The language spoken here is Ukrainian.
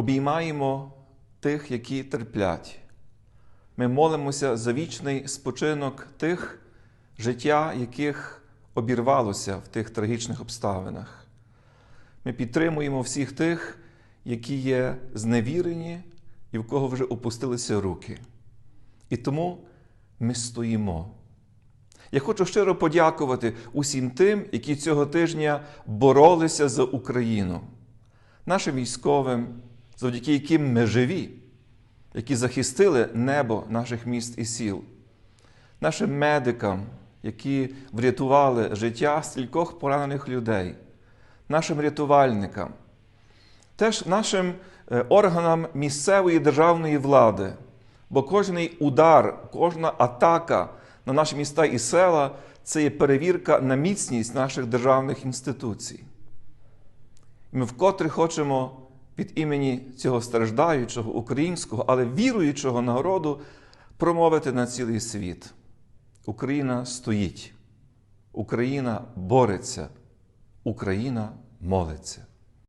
обіймаємо тих, які терплять. Ми молимося за вічний спочинок тих, життя яких обірвалося в тих трагічних обставинах. Ми підтримуємо всіх тих, які є зневірені і в кого вже опустилися руки. І тому ми стоїмо. Я хочу щиро подякувати усім тим, які цього тижня боролися за Україну, нашим військовим, завдяки яким ми живі, які захистили небо наших міст і сіл, нашим медикам, які врятували життя стількох поранених людей, нашим рятувальникам, теж нашим е, органам місцевої державної влади. Бо кожний удар, кожна атака на наші міста і села це є перевірка на міцність наших державних інституцій. Ми вкотре хочемо від імені цього страждаючого українського, але віруючого народу промовити на цілий світ. Україна стоїть, Україна бореться, Україна молиться.